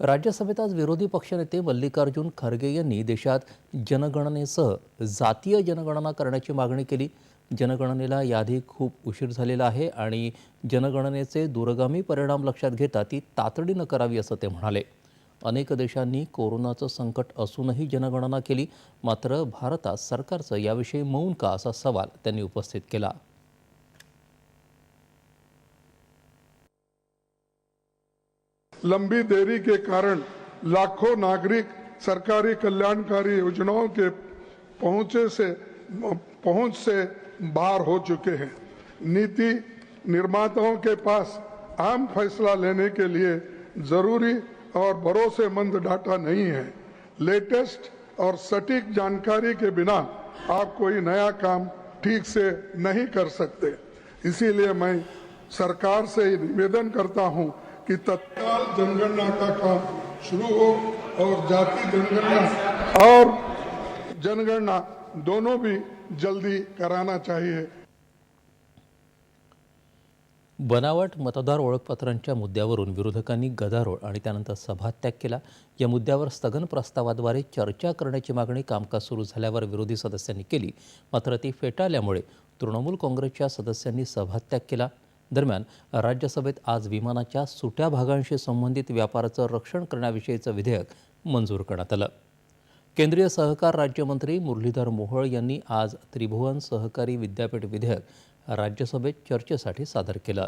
राज्यसभेत आज विरोधी पक्षनेते मल्लिकार्जुन खरगे यांनी देशात जनगणनेसह जातीय जनगणना करण्याची मागणी केली. जनगणनेला याआधी खूप उशीर झालेला आहे आणि जनगणनेचे दूरगामी परिणाम लक्षात घेता ती तातडीनं करावी असं ते म्हणाले. अनेक देशांनी कोरोनाचं संकट असूनही जनगणना केली मात्र भारतात सरकारचं याविषयी मौन का असा सवाल त्यांनी उपस्थित केला. लंबी देरी के कारण लाखों नागरिक सरकारी कल्याणकारी योजनाओं के पहुँचे से, पहुँच से बाहर हो चुके हैं। नीति निर्माताओं के पास आम फैसला लेने के लिए ज़रूरी और भरोसेमंद डाटा नहीं है। लेटेस्ट और सटीक जानकारी के बिना आप कोई नया काम ठीक से नहीं कर सकते। इसीलिए मैं सरकार से निवेदन करता हूँ कि तत्काल जनगणना का काम शुरू हो और जाति जनगणना और जनगणना दोनों भी जल्दी कराना चाहिए। बनावट मतदार ओळखपत्रांच्या मुद्द्यावरून विरोधकांनी गदारोळ आणि त्यानंतर सभात्याग केला. या मुद्द्यावर स्थगन प्रस्तावाद्वारे चर्चा करण्याची मागणी कामकाज सुरू झाल्यावर विरोधी सदस्यांनी केली. मात्र ती फेटाळल्यामुळे तृणमूल काँग्रेसच्या सदस्यांनी सभात्याग केला. दरम्यान राज्यसभेत आज विमानाच्या सुट्या भागांशी संबंधित व्यापाराचं रक्षण करण्याविषयीचं विधेयक मंजूर करण्यात आलं. केंद्रीय सहकार राज्यमंत्री मुरलीधर मोहोळ यांनी आज त्रिभुवन सहकारी विद्यापीठ विधेयक राज्यसभेत चर्चेसाठी सादर केलं.